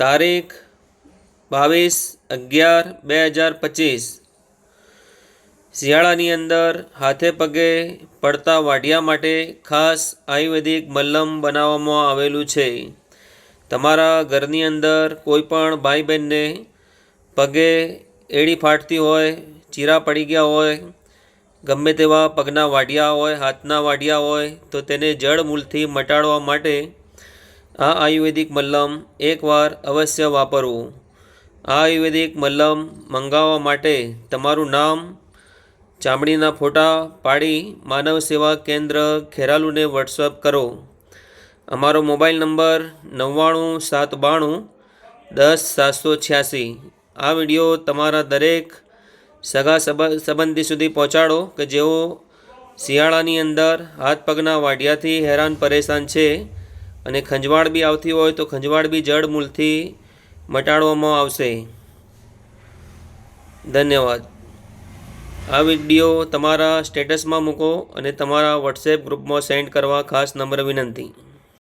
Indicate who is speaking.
Speaker 1: તારીખ બાવીસ અગિયાર બે હજાર પચીસ. શિયાળાની અંદર હાથે પગે પડતા વાઢિયા માટે ખાસ આયુર્વેદિક મલ્લમ બનાવવામાં આવેલું છે. તમારા ઘરની અંદર કોઈ પણ ભાઈ બહેનને પગે એડી ફાટતી હોય, ચીરા પડી ગયા હોય, ગમે તેવા પગના વાઢિયા હોય, હાથના વાઢિયા હોય, તો તેને જળમૂલથી મટાડવા માટે આ આયુર્વેદિક મલ્લમ એકવાર અવશ્ય વાપરવું. આ આયુર્વેદિક મલ્લમ મંગાવવા માટે તમારું નામ, ચામડીના ફોટા પાડી માનવ સેવા કેન્દ્ર ખેરાલુને વોટ્સઅપ કરો. અમારો મોબાઈલ નંબર નવ્વાણું સાત બાણું દસ સાતસો છ્યાસી. આ વીડિયો તમારા દરેક સગા સંબ- સંબંધી સુધી પહોંચાડો કે જેઓ શિયાળાની અંદર હાથ પગના વાઢિયાથી હેરાન પરેશાન છે. અને ખંજવાળ બી આવતી હોય તો ખંજવાળ બી જળ મૂળથી મટાડવામાં આવશે. ધન્યવાદ. આ વીડિયો તમારા સ્ટેટસમાં મૂકો અને તમારા વોટ્સએપ ગ્રુપમાં સેન્ડ કરવા ખાસ નંબર વિનંતી.